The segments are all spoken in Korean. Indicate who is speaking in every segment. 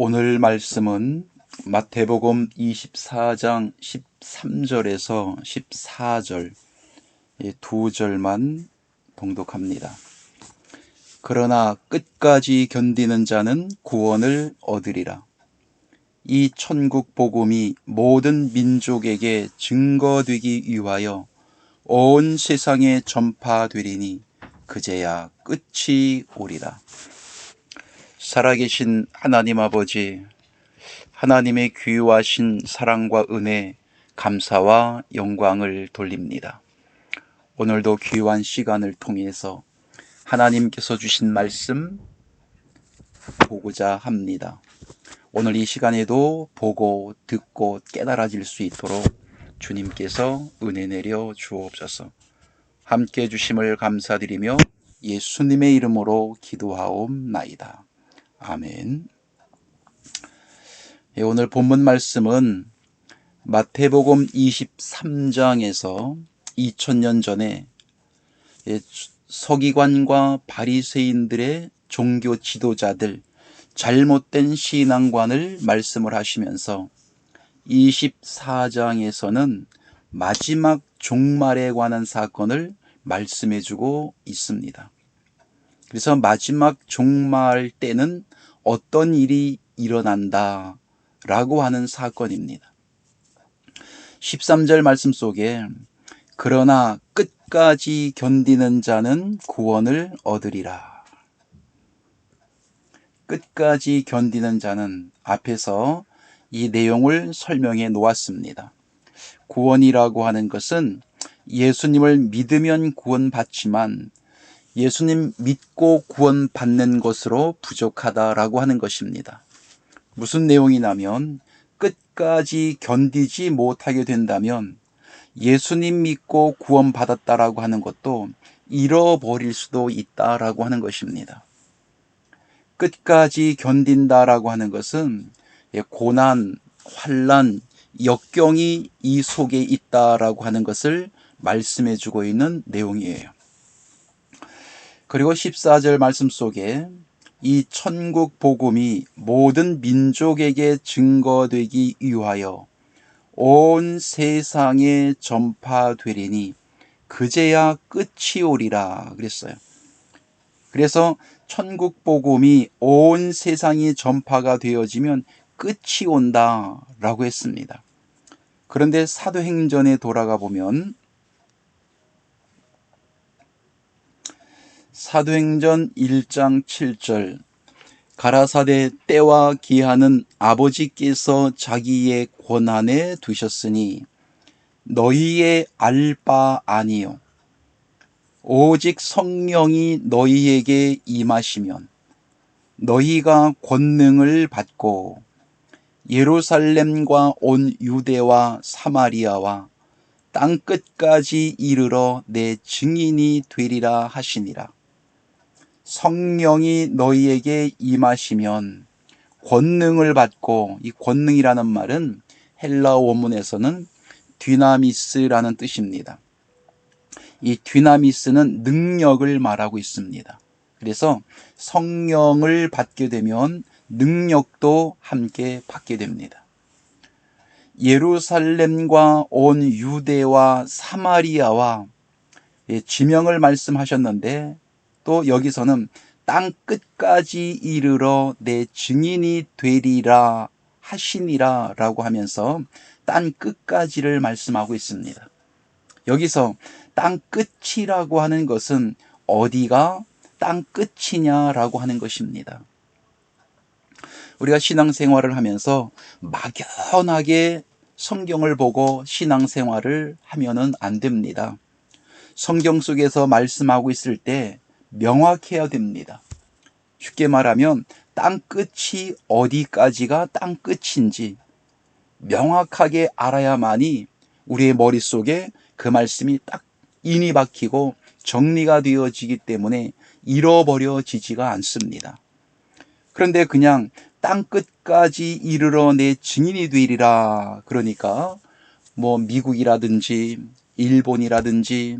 Speaker 1: 오늘 말씀은 마태복음 24장 13절에서 14절 두 절만 봉독합니다. 그러나 끝까지 견디는 자는 구원을 얻으리라. 이 천국 복음이 모든 민족에게 증거되기 위하여 온 세상에 전파되리니 그제야 끝이 오리라. 살아계신 하나님 아버지, 하나님의 귀하신 사랑과 은혜, 감사와 영광을 돌립니다. 오늘도 귀한 시간을 통해서 하나님께서 주신 말씀 보고자 합니다. 오늘 이 시간에도 보고 듣고 깨달아질 수 있도록 주님께서 은혜 내려 주옵소서. 함께 해 주심을 감사드리며 예수님의 이름으로 기도하옵나이다. 아멘. 예, 오늘 본문 말씀은 마태복음 23장에서 2000년 전에 예, 서기관과 바리새인들의 종교 지도자들 잘못된 신앙관을 말씀을 하시면서 24장에서는 마지막 종말에 관한 사건을 말씀해 주고 있습니다. 그래서 마지막 종말 때는 어떤 일이 일어난다 라고 하는 사건입니다. 13절 말씀 속에 그러나 끝까지 견디는 자는 구원을 얻으리라. 끝까지 견디는 자는 앞에서 이 내용을 설명해 놓았습니다. 구원이라고 하는 것은 예수님을 믿으면 구원받지만 예수님 믿고 구원받는 것으로 부족하다라고 하는 것입니다. 무슨 내용이냐면 끝까지 견디지 못하게 된다면 예수님 믿고 구원받았다라고 하는 것도 잃어버릴 수도 있다라고 하는 것입니다. 끝까지 견딘다라고 하는 것은 고난, 환란, 역경이 이 속에 있다라고 하는 것을 말씀해 주고 있는 내용이에요. 그리고 14절 말씀 속에 이 천국 복음이 모든 민족에게 증거되기 위하여 온 세상에 전파되리니 그제야 끝이 오리라 그랬어요. 그래서 천국 복음이 온 세상이 전파가 되어지면 끝이 온다라고 했습니다. 그런데 사도행전에 돌아가 보면 사도행전 1장 7절 가라사대 때와 기한은 아버지께서 자기의 권한에 두셨으니 너희의 알바 아니요 오직 성령이 너희에게 임하시면 너희가 권능을 받고 예루살렘과 온 유대와 사마리아와 땅 끝까지 이르러 내 증인이 되리라 하시니라. 성령이 너희에게 임하시면 권능을 받고 이 권능이라는 말은 헬라 원문에서는 뒤나미스라는 뜻입니다. 이 뒤나미스는 능력을 말하고 있습니다. 그래서 성령을 받게 되면 능력도 함께 받게 됩니다. 예루살렘과 온 유대와 사마리아와 지명을 말씀하셨는데 또 여기서는 땅 끝까지 이르러 내 증인이 되리라 하시니라 라고 하면서 땅 끝까지를 말씀하고 있습니다. 여기서 땅 끝이라고 하는 것은 어디가 땅 끝이냐라고 하는 것입니다. 우리가 신앙생활을 하면서 막연하게 성경을 보고 신앙생활을 하면은 안 됩니다. 성경 속에서 말씀하고 있을 때 명확해야 됩니다. 쉽게 말하면 땅 끝이 어디까지가 땅 끝인지 명확하게 알아야만이 우리의 머릿속에 그 말씀이 딱 인이 박히고 정리가 되어지기 때문에 잃어버려지지가 않습니다. 그런데 그냥 땅 끝까지 이르러 내 증인이 되리라. 그러니까 뭐 미국이라든지 일본이라든지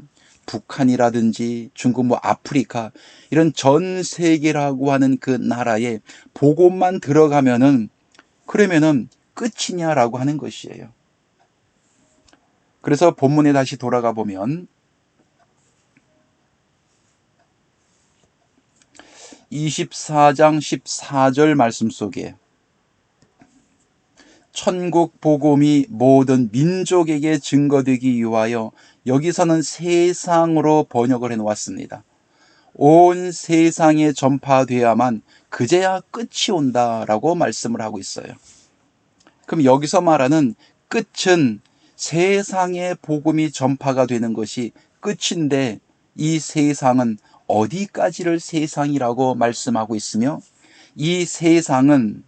Speaker 1: 북한이라든지 중국 뭐 아프리카 이런 전 세계라고 하는 그 나라에 보고만 들어가면은 그러면은 끝이냐라고 하는 것이에요. 그래서 본문에 다시 돌아가 보면 24장 14절 말씀 속에 천국 복음이 모든 민족에게 증거되기 위하여 여기서는 세상으로 번역을 해 놓았습니다. 온 세상에 전파되야만 그제야 끝이 온다라고 말씀을 하고 있어요. 그럼 여기서 말하는 끝은 세상에 복음이 전파가 되는 것이 끝인데 이 세상은 어디까지를 세상이라고 말씀하고 있으며 이 세상은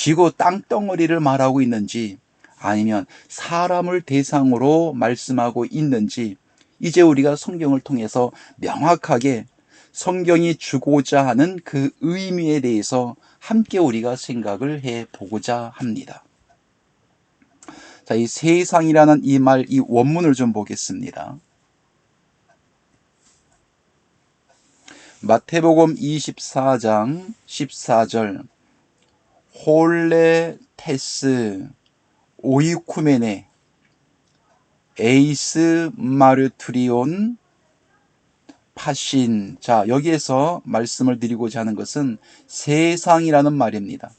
Speaker 1: 지구 땅덩어리를 말하고 있는지 아니면 사람을 대상으로 말씀하고 있는지 이제 우리가 성경을 통해서 명확하게 성경이 주고자 하는 그 의미에 대해서 함께 우리가 생각을 해 보고자 합니다. 자, 이 세상이라는 이 말, 이 원문을 좀 보겠습니다. 마태복음 24장 14절 홀레 테스 오이쿠메네 에이스 마르투리온 파신 자 여기에서 말씀을 드리고자 하는 것은 세상이라는 말입니다.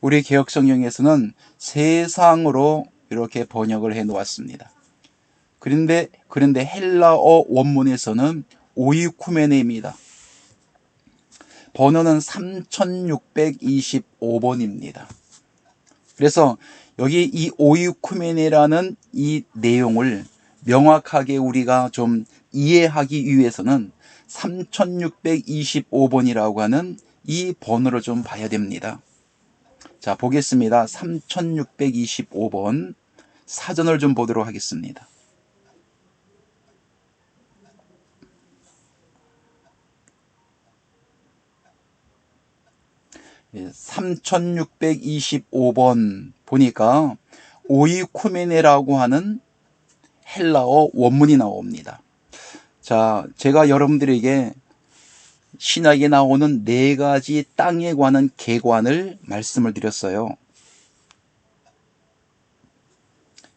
Speaker 1: 우리 개혁 성경에서는 세상으로 이렇게 번역을 해 놓았습니다. 그런데 그런데 헬라어 원문에서는 오이쿠메네입니다. 번호는 3625번입니다. 그래서 여기 이 오이쿠메네라는 이 내용을 명확하게 우리가 좀 이해하기 위해서는 3625번이라고 하는 이 번호를 좀 봐야 됩니다. 자, 보겠습니다. 3625번 사전을 좀 보도록 하겠습니다. 3625번 보니까 오이쿠메네라고 하는 헬라어 원문이 나옵니다. 자, 제가 여러분들에게 신학에 나오는 네 가지 땅에 관한 개관을 말씀을 드렸어요.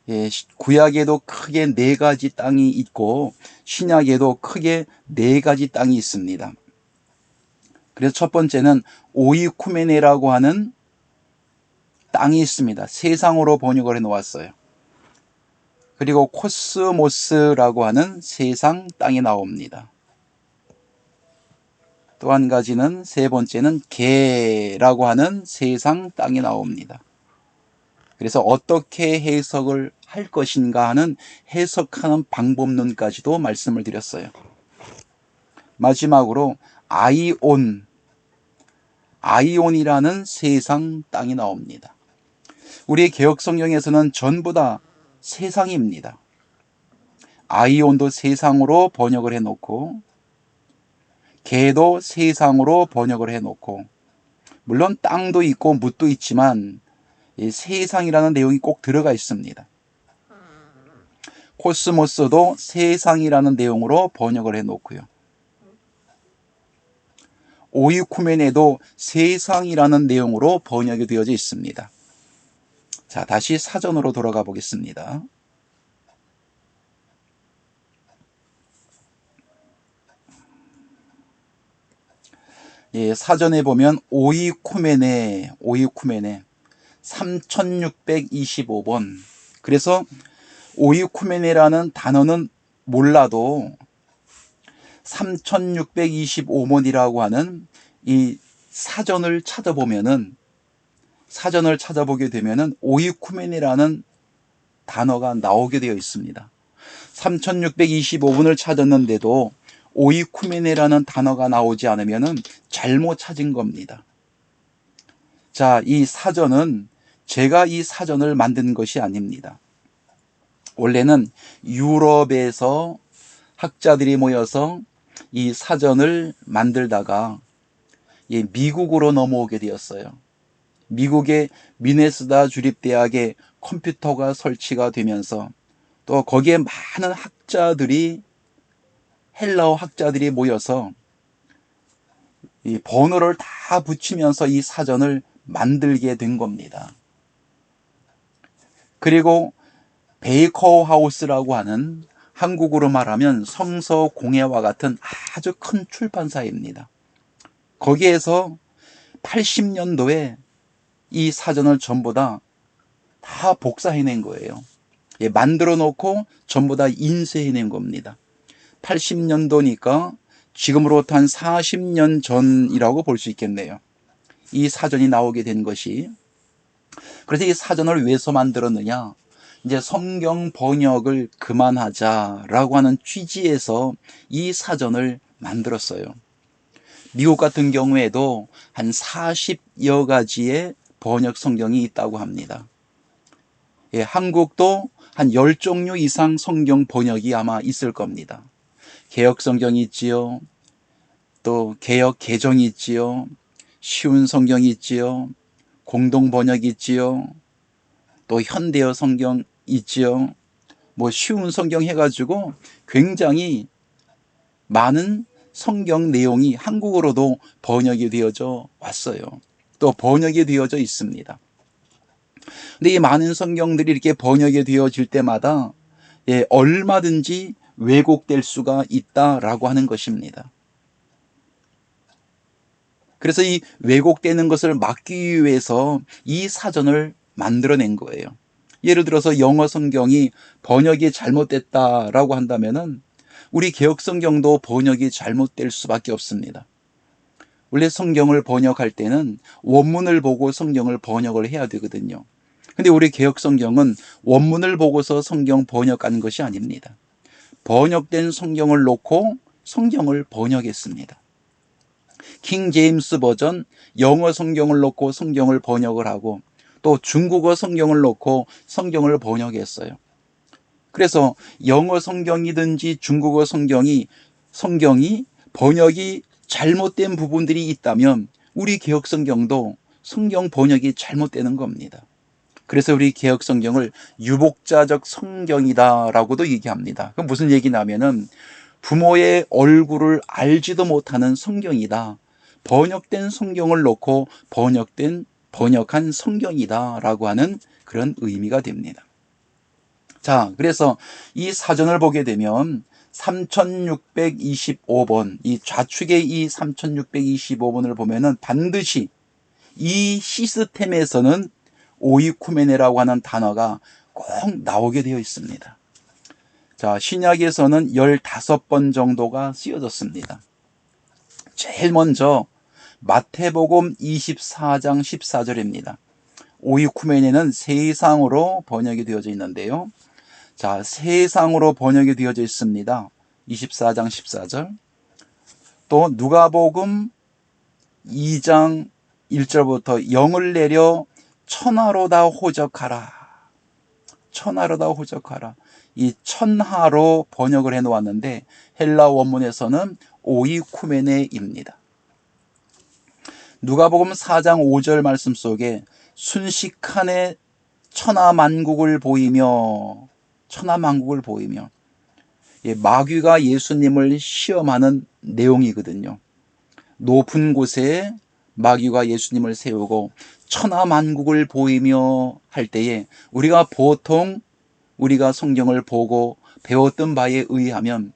Speaker 1: 예, 구약에도 크게 네 가지 땅이 있고 신약에도 크게 네 가지 땅이 있습니다. 그래서 첫 번째는 오이쿠메네라고 하는 땅이 있습니다. 세상으로 번역을 해 놓았어요. 그리고 코스모스라고 하는 세상 땅이 나옵니다. 또 한 가지는 세 번째는 개라고 하는 세상 땅이 나옵니다. 그래서 어떻게 해석을 할 것인가 하는 해석하는 방법론까지도 말씀을 드렸어요. 마지막으로 아이온 아이온이라는 세상 땅이 나옵니다. 우리 개혁 성경에서는 전부 다 세상입니다. 아이온도 세상으로 번역을 해 놓고 개도 세상으로 번역을 해 놓고 물론 땅도 있고 묻도 있지만 세상이라는 내용이 꼭 들어가 있습니다. 코스모스도 세상이라는 내용으로 번역을 해 놓고요. 오이쿠멘에도 세상이라는 내용으로 번역이 되어져 있습니다. 자, 다시 사전으로 돌아가 보겠습니다. 예, 사전에 보면 오이쿠멘에, 오이쿠멘에 3625번. 그래서 오이쿠멘에라는 단어는 몰라도 3625번이라고 하는 이 사전을 찾아보면은 사전을 찾아보게 되면은 오이쿠멘이라는 단어가 나오게 되어 있습니다. 3625분을 찾았는데도 오이쿠메네라는 단어가 나오지 않으면은 잘못 찾은 겁니다. 자, 이 사전은 제가 이 사전을 만든 것이 아닙니다. 원래는 유럽에서 학자들이 모여서 이 사전을 만들다가 미국으로 넘어오게 되었어요. 미국의 미네스다 주립대학에 컴퓨터가 설치가 되면서 또 거기에 많은 학자들이 헬라어 학자들이 모여서 이 번호를 다 붙이면서 이 사전을 만들게 된 겁니다. 그리고 베이커 하우스라고 하는 한국으로 말하면 성서공예와 같은 아주 큰 출판사입니다. 거기에서 80년도에 이 사전을 전부 다, 다 복사해낸 거예요. 예, 만들어 놓고 전부 다 인쇄해낸 겁니다. 80년도니까 지금으로부터 한 40년 전이라고 볼 수 있겠네요. 이 사전이 나오게 된 것이. 그래서 이 사전을 왜서 만들었느냐? 이제 성경 번역을 그만하자라고 하는 취지에서 이 사전을 만들었어요. 미국 같은 경우에도 한 40여 가지의 번역 성경이 있다고 합니다. 예, 한국도 한 10종류 이상 성경 번역이 아마 있을 겁니다. 개혁 성경이 있지요. 또 개혁 개정이 있지요. 쉬운 성경이 있지요. 공동 번역이 있지요. 또 현대어 성경 있지요. 뭐 쉬운 성경 해가지고 굉장히 많은 성경 내용이 한국어로도 번역이 되어져 왔어요. 또 번역이 되어져 있습니다. 근데 이 많은 성경들이 이렇게 번역이 되어질 때마다 예, 얼마든지 왜곡될 수가 있다라고 하는 것입니다. 그래서 이 왜곡되는 것을 막기 위해서 이 사전을 만들어낸 거예요. 예를 들어서 영어 성경이 번역이 잘못됐다라고 한다면은 우리 개혁 성경도 번역이 잘못될 수밖에 없습니다. 원래 성경을 번역할 때는 원문을 보고 성경을 번역을 해야 되거든요. 근데 우리 개혁 성경은 원문을 보고서 성경 번역한 것이 아닙니다. 번역된 성경을 놓고 성경을 번역했습니다. 킹 제임스 버전 영어 성경을 놓고 성경을 번역을 하고 또 중국어 성경을 놓고 성경을 번역했어요. 그래서 영어 성경이든지 중국어 성경이 성경이 번역이 잘못된 부분들이 있다면 우리 개혁 성경도 성경 번역이 잘못되는 겁니다. 그래서 우리 개혁 성경을 유복자적 성경이다라고도 얘기합니다. 그 무슨 얘기냐면은 부모의 얼굴을 알지도 못하는 성경이다. 번역된 성경을 놓고 번역된 번역한 성경이다라고 하는 그런 의미가 됩니다. 자, 그래서 이 사전을 보게 되면 3625번, 이 좌측의 이 3625번을 보면은 반드시 이 시스템에서는 오이쿠메네라고 하는 단어가 꼭 나오게 되어 있습니다. 자, 신약에서는 15번 정도가 쓰여졌습니다. 제일 먼저 마태복음 24장 14절입니다. 오이쿠메네는 세상으로 번역이 되어져 있는데요. 자, 세상으로 번역이 되어져 있습니다. 24장 14절. 또 누가복음 2장 1절부터 영을 내려 천하로 다 호적하라. 천하로 다 호적하라. 이 천하로 번역을 해 놓았는데 헬라 원문에서는 오이쿠메네입니다. 누가복음 4장 5절 말씀 속에 순식간에 천하만국을 보이며 천하만국을 보이며 예, 마귀가 예수님을 시험하는 내용이거든요. 높은 곳에 마귀가 예수님을 세우고 천하만국을 보이며 할 때에 우리가 보통 우리가 성경을 보고 배웠던 바에 의하면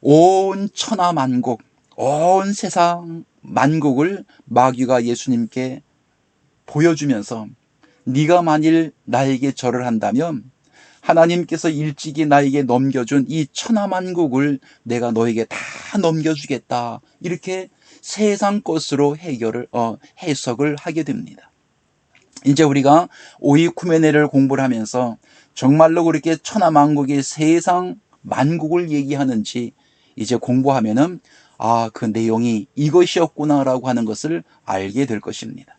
Speaker 1: 온 천하만국, 온 세상 만국을 마귀가 예수님께 보여주면서 네가 만일 나에게 절을 한다면 하나님께서 일찍이 나에게 넘겨준 이 천하만국을 내가 너에게 다 넘겨주겠다. 이렇게 세상 것으로 해결을 어, 해석을 하게 됩니다. 이제 우리가 오이쿠메네를 공부를 하면서 정말로 그렇게 천하만국의 세상 만국을 얘기하는지 이제 공부하면은 아, 그 내용이 이것이었구나라고 하는 것을 알게 될 것입니다.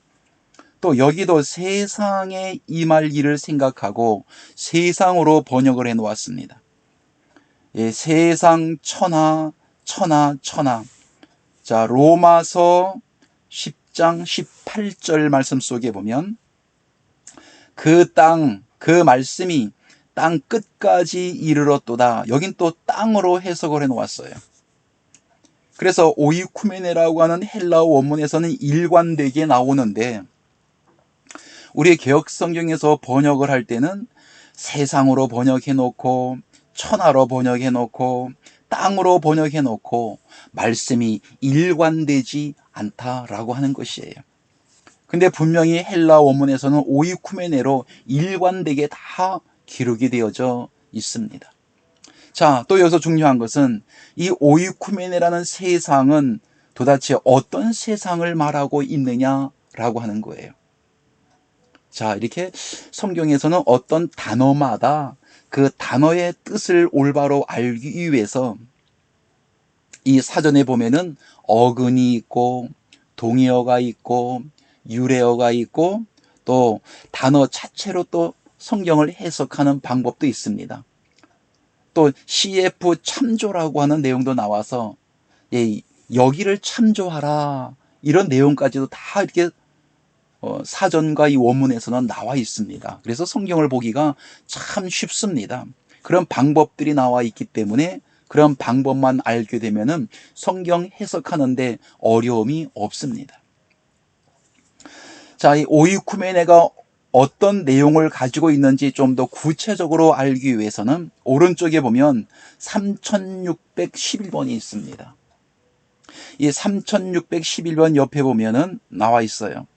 Speaker 1: 또 여기도 세상에 임할 일을 생각하고 세상으로 번역을 해 놓았습니다. 예, 세상 천하, 천하, 천하. 자, 로마서 10장 18절 말씀 속에 보면 그 땅, 그 말씀이 땅 끝까지 이르렀도다. 여긴 또 땅으로 해석을 해 놓았어요. 그래서 오이쿠메네라고 하는 헬라어 원문에서는 일관되게 나오는데 우리 개혁 성경에서 번역을 할 때는 세상으로 번역해 놓고 천하로 번역해 놓고 땅으로 번역해 놓고 말씀이 일관되지 않다라고 하는 것이에요. 근데 분명히 헬라 원문에서는 오이쿠메네로 일관되게 다 기록이 되어져 있습니다. 자, 또 여기서 중요한 것은 이 오이쿠메네라는 세상은 도대체 어떤 세상을 말하고 있느냐라고 하는 거예요. 자, 이렇게 성경에서는 어떤 단어마다 그 단어의 뜻을 올바로 알기 위해서 이 사전에 보면은 어근이 있고 동의어가 있고 유래어가 있고 또 단어 자체로 또 성경을 해석하는 방법도 있습니다. 또 CF 참조라고 하는 내용도 나와서 예, 여기를 참조하라 이런 내용까지도 다 이렇게 어, 사전과 이 원문에서는 나와 있습니다. 그래서 성경을 보기가 참 쉽습니다. 그런 방법들이 나와 있기 때문에 그런 방법만 알게 되면은 성경 해석하는데 어려움이 없습니다. 자, 이 오이쿠메네가 어떤 내용을 가지고 있는지 좀 더 구체적으로 알기 위해서는 오른쪽에 보면 3611번이 있습니다. 이 3611번 옆에 보면은 나와 있어요.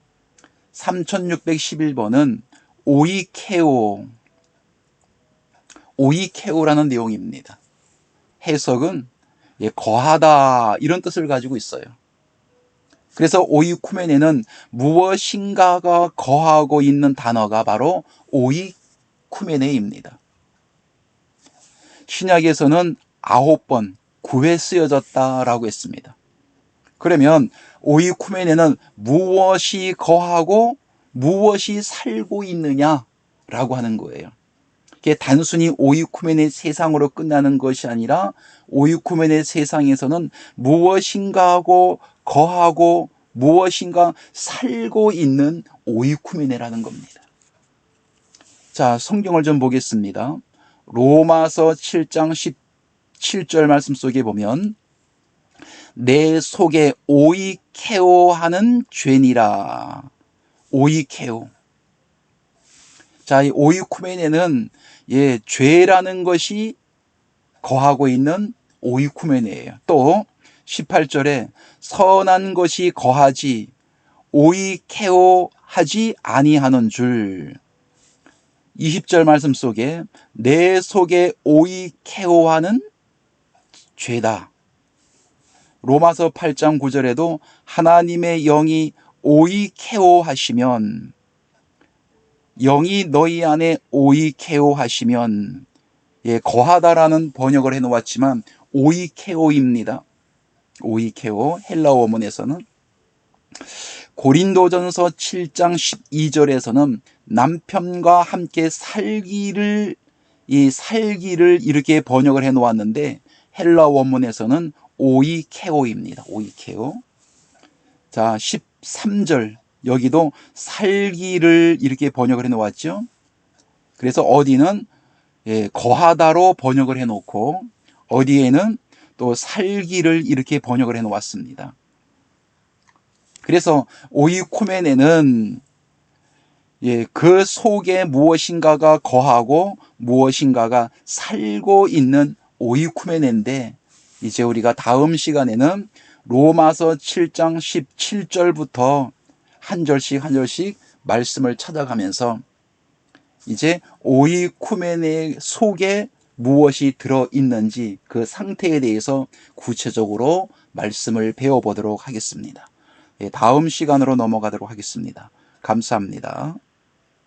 Speaker 1: 3611번은 오이케오, 오이케오라는 내용입니다. 해석은 예, 거하다 이런 뜻을 가지고 있어요. 그래서 오이쿠메네는 무엇인가가 거하고 있는 단어가 바로 오이쿠메네입니다. 신약에서는 아홉 번 구회 쓰여졌다라고 했습니다. 그러면 오이쿠메네는 무엇이 거하고 무엇이 살고 있느냐라고 하는 거예요. 이게 단순히 오이쿠메네 세상으로 끝나는 것이 아니라 오이쿠메네 세상에서는 무엇인가 하고 거하고 무엇인가 살고 있는 오이쿠메네라는 겁니다. 자, 성경을 좀 보겠습니다. 로마서 7장 17절 말씀 속에 보면 내 속에 오이 케오 하는 죄니라. 오이 케오. 자, 이 오이 쿠메네는 예, 죄라는 것이 거하고 있는 오이쿠메네예요. 또 18절에 선한 것이 거하지 오이 케오 하지 아니하는 줄. 20절 말씀 속에 내 속에 오이 케오하는 죄다. 로마서 8장 9절에도 하나님의 영이 오이 케오 하시면 영이 너희 안에 오이 케오 하시면 예, 거하다라는 번역을 해 놓았지만 오이케오입니다. 오이케오 헬라어 원문에서는 고린도전서 7장 12절에서는 남편과 함께 살기를 이 살기를 이렇게 번역을 해 놓았는데 헬라 원문에서는 오이케오입니다. 오이케오. 자, 13절. 여기도 살기를 이렇게 번역을 해 놓았죠. 그래서 어디는 예, 거하다로 번역을 해 놓고 어디에는 또 살기를 이렇게 번역을 해 놓았습니다. 그래서 오이코멘에는 예, 그 속에 무엇인가가 거하고 무엇인가가 살고 있는 오이쿠메네인데 이제 우리가 다음 시간에는 로마서 7장 17절부터 한 절씩 한 절씩 말씀을 찾아가면서 이제 오이쿠메네 속에 무엇이 들어 있는지 그 상태에 대해서 구체적으로 말씀을 배워보도록 하겠습니다. 예, 다음 시간으로 넘어가도록 하겠습니다. 감사합니다.